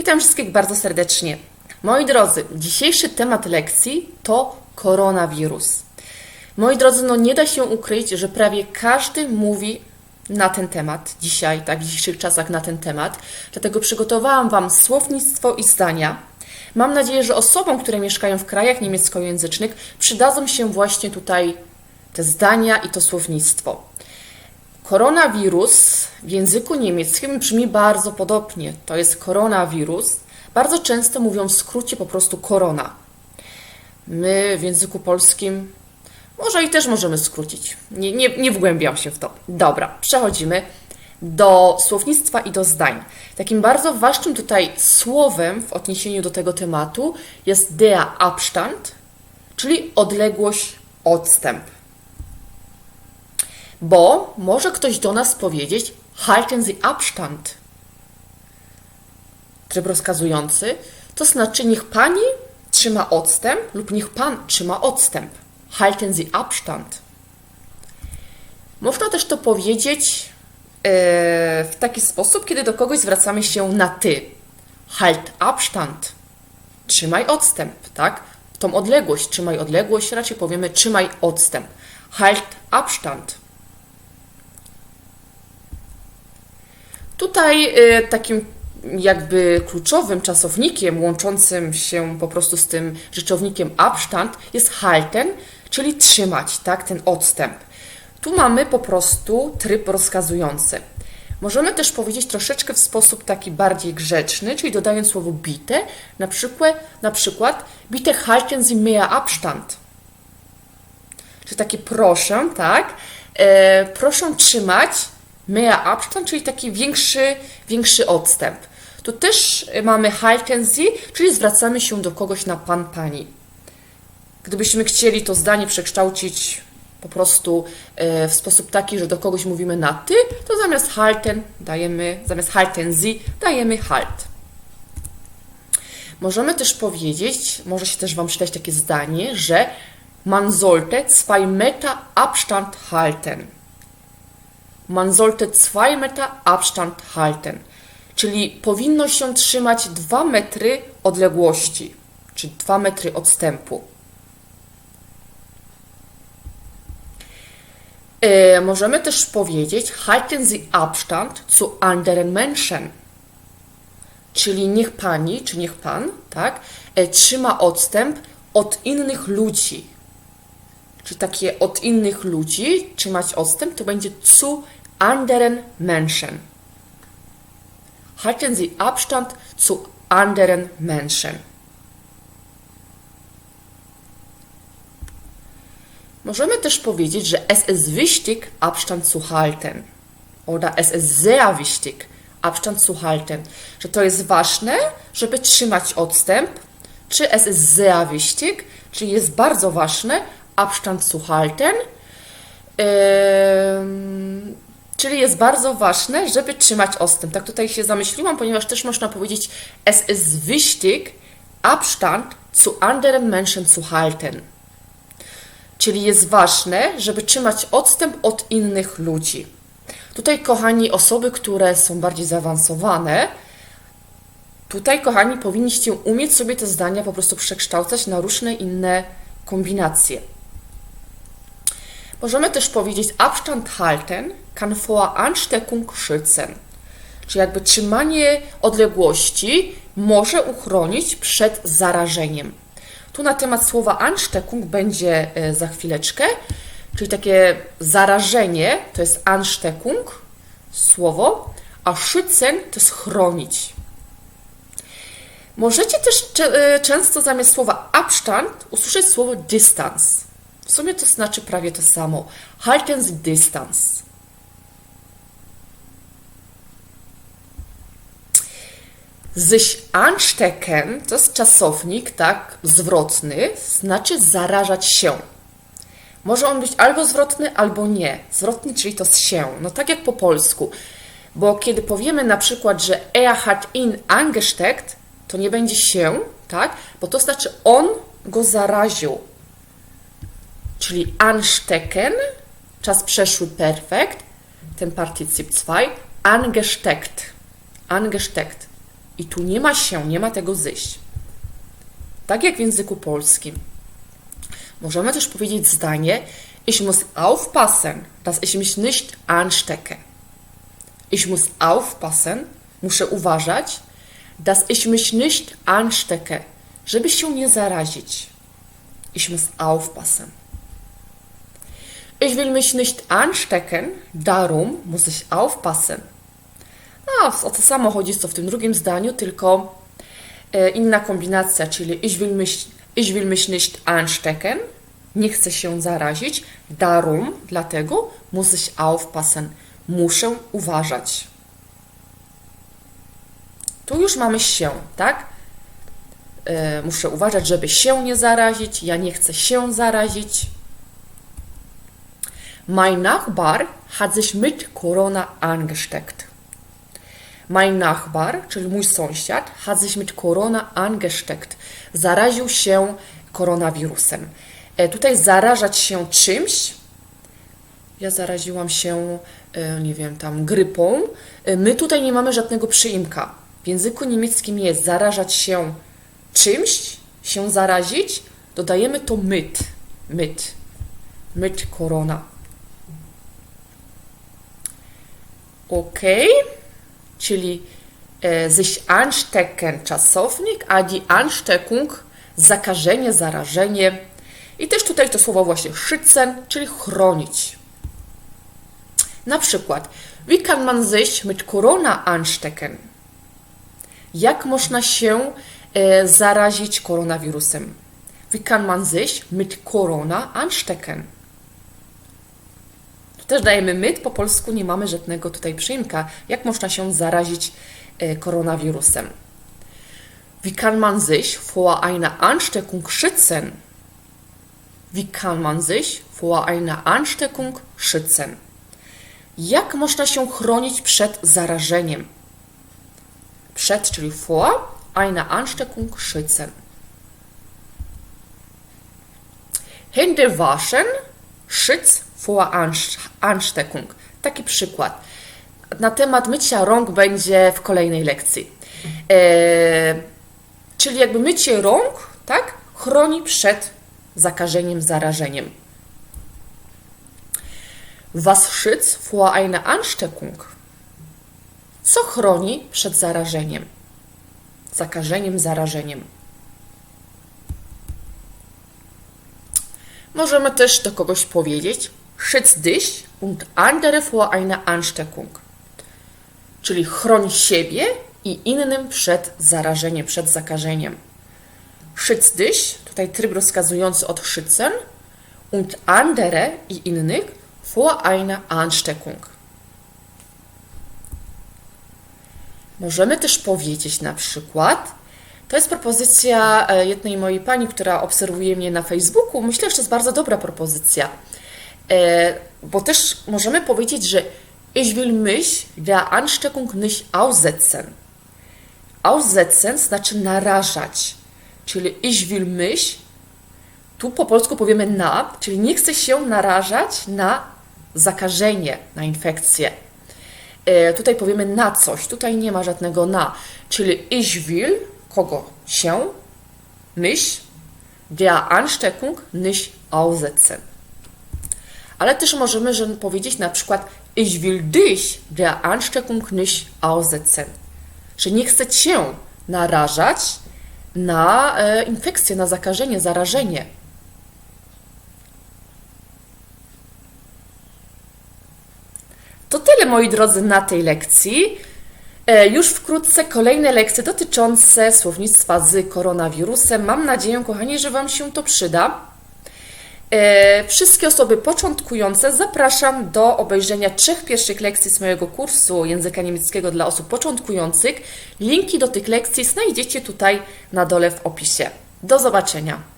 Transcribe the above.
Witam wszystkich bardzo serdecznie. Moi drodzy, dzisiejszy temat lekcji to koronawirus. Moi drodzy, no nie da się ukryć, że prawie każdy mówi na ten temat dzisiaj, tak, w dzisiejszych czasach na ten temat. Dlatego przygotowałam Wam słownictwo i zdania. Mam nadzieję, że osobom, które mieszkają w krajach niemieckojęzycznych, przydadzą się właśnie tutaj te zdania i to słownictwo. Koronawirus w języku niemieckim brzmi bardzo podobnie. To jest koronawirus. Bardzo często mówią w skrócie po prostu korona. My w języku polskim może i też możemy skrócić. Nie, nie, nie wgłębiam się w to. Dobra, przechodzimy do słownictwa i do zdań. Takim bardzo ważnym tutaj słowem w odniesieniu do tego tematu jest der Abstand, czyli odległość, odstęp. Bo może ktoś do nas powiedzieć halten Sie Abstand. Tryb rozkazujący, to znaczy niech pani trzyma odstęp lub niech pan trzyma odstęp. Halten Sie Abstand. Można też to powiedzieć e, w taki sposób, kiedy do kogoś zwracamy się na ty. Halt Abstand. Trzymaj odstęp, tak? Tą odległość, trzymaj odległość, raczej powiemy trzymaj odstęp. Halt Abstand. Tutaj y, takim jakby kluczowym czasownikiem łączącym się po prostu z tym rzeczownikiem Abstand jest halten, czyli trzymać, tak, ten odstęp. Tu mamy po prostu tryb rozkazujący. Możemy też powiedzieć troszeczkę w sposób taki bardziej grzeczny, czyli dodając słowo bitte, na przykład, na przykład bitte halten Sie mehr Abstand. Czy takie proszę, tak? E, proszę trzymać mehr Abstand, czyli taki większy, większy odstęp. Tu też mamy halten czyli zwracamy się do kogoś na pan, pani. Gdybyśmy chcieli to zdanie przekształcić po prostu e, w sposób taki, że do kogoś mówimy na ty, to zamiast halten dajemy, zamiast halten Sie dajemy halt. Możemy też powiedzieć, może się też Wam przydać takie zdanie, że man sollte zwei Meter Abstand halten. Man sollte zwei Meter Abstand halten. Czyli powinno się trzymać 2 metry odległości, czy 2 metry odstępu. E, możemy też powiedzieć, halten Sie Abstand zu anderen Menschen. Czyli niech pani, czy niech pan, tak, e, trzyma odstęp od innych ludzi. Czyli takie od innych ludzi trzymać odstęp to będzie zu anderen Menschen. Halten Sie Abstand zu anderen Menschen. Możemy też powiedzieć, że es ist wichtig, Abstand zu halten. Oder es ist sehr wichtig, Abstand zu halten. Że to jest ważne, żeby trzymać odstęp. Czy es ist sehr wichtig, czyli jest bardzo ważne, Abstand zu halten. Ym, czyli jest bardzo ważne, żeby trzymać odstęp. Tak tutaj się zamyśliłam, ponieważ też można powiedzieć, es ist wichtig, Abstand zu anderen Menschen zu halten. Czyli jest ważne, żeby trzymać odstęp od innych ludzi. Tutaj, kochani, osoby, które są bardziej zaawansowane, tutaj, kochani, powinniście umieć sobie te zdania po prostu przekształcać na różne inne kombinacje. Możemy też powiedzieć, Abstand halten kann vor Ansteckung schützen. Czyli jakby trzymanie odległości może uchronić przed zarażeniem. Tu na temat słowa Ansteckung będzie e, za chwileczkę, czyli takie zarażenie to jest Ansteckung, słowo, a schützen to jest chronić. Możecie też cze- często zamiast słowa Abstand usłyszeć słowo dystans. W sumie to znaczy prawie to samo. Halten Sie Distanz. Sich anstecken to jest czasownik, tak, zwrotny, znaczy zarażać się. Może on być albo zwrotny, albo nie. Zwrotny, czyli to z się. No tak jak po polsku. Bo kiedy powiemy na przykład, że er hat ihn angesteckt, to nie będzie się, tak? Bo to znaczy on go zaraził. Czyli anstecken, czas przeszły perfekt, ten Partizip 2, angesteckt. Angesteckt. I tu nie ma się, nie ma tego zyś. Tak jak w języku polskim. Możemy też powiedzieć zdanie Ich muss aufpassen, dass ich mich nicht anstecke. Ich muss aufpassen, muszę uważać, dass ich mich nicht anstecke, żeby się nie zarazić. Ich muss aufpassen. Ich will mich nicht anstecken, darum muss ich aufpassen. No, o to samo chodzi co w tym drugim zdaniu, tylko e, inna kombinacja, czyli ich will mich, ich will mich nicht anstecken, nie chcę się zarazić, darum, dlatego muss ich aufpassen, muszę uważać. Tu już mamy się, tak? E, muszę uważać, żeby się nie zarazić, ja nie chcę się zarazić. Mein Nachbar hat sich mit Corona angesteckt. Mein Nachbar, czyli mój sąsiad, hat sich mit Corona angesteckt. Zaraził się koronawirusem. E, tutaj zarażać się czymś. Ja zaraziłam się, e, nie wiem, tam grypą. E, My tutaj nie mamy żadnego przyimka. W języku niemieckim jest zarażać się czymś, się zarazić. Dodajemy to mit. Mit. Mit Corona. Ok, czyli e, sich anstecken czasownik, a die Ansteckung zakażenie, zarażenie. I też tutaj to słowo właśnie schützen, czyli chronić. Na przykład, wie kann man sich mit Corona anstecken? Jak można się e, zarazić koronawirusem? Wie kann man sich mit Corona anstecken? Też dajemy myt, po polsku nie mamy żadnego tutaj przyimka. Jak można się zarazić e, koronawirusem? Wie kann man sich vor einer Ansteckung schützen? Wie kann man sich vor einer Ansteckung schützen? Jak można się chronić przed zarażeniem? Przed, czyli vor einer Ansteckung schützen. Hände waschen, Schutz vor Anst- Ansteckung. Taki przykład. Na temat mycia rąk będzie w kolejnej lekcji. E, czyli jakby mycie rąk, tak, chroni przed zakażeniem, zarażeniem. Was schützt vor einer Ansteckung? Co chroni przed zarażeniem? Zakażeniem, zarażeniem. Możemy też do kogoś powiedzieć schütz dich und andere vor einer Ansteckung. Czyli chroń siebie i innym przed zarażeniem, przed zakażeniem. Schütz dich, tutaj tryb rozkazujący od schützen und andere i innych vor einer Ansteckung. Możemy też powiedzieć na przykład, to jest propozycja e, jednej mojej pani, która obserwuje mnie na Facebooku. Myślę, że to jest bardzo dobra propozycja, bo też możemy powiedzieć, że ich will mich der Ansteckung nicht aussetzen. Aussetzen znaczy narażać, czyli ich will mich, tu po polsku powiemy na, czyli nie chcę się narażać na zakażenie, na infekcję. E, tutaj powiemy na coś, tutaj nie ma żadnego na, czyli ich will, kogo się, mich, der Ansteckung nicht aussetzen. Ale też możemy że powiedzieć na przykład ich will dich der Ansteckung nicht aussetzen. Że nie chcę cię narażać na e, infekcję, na zakażenie, zarażenie. To tyle, moi drodzy, na tej lekcji. E, Już wkrótce kolejne lekcje dotyczące słownictwa z koronawirusem. Mam nadzieję, kochani, że Wam się to przyda. E, Wszystkie osoby początkujące zapraszam do obejrzenia trzech pierwszych lekcji z mojego kursu języka niemieckiego dla osób początkujących. Linki do tych lekcji znajdziecie tutaj na dole w opisie. Do zobaczenia.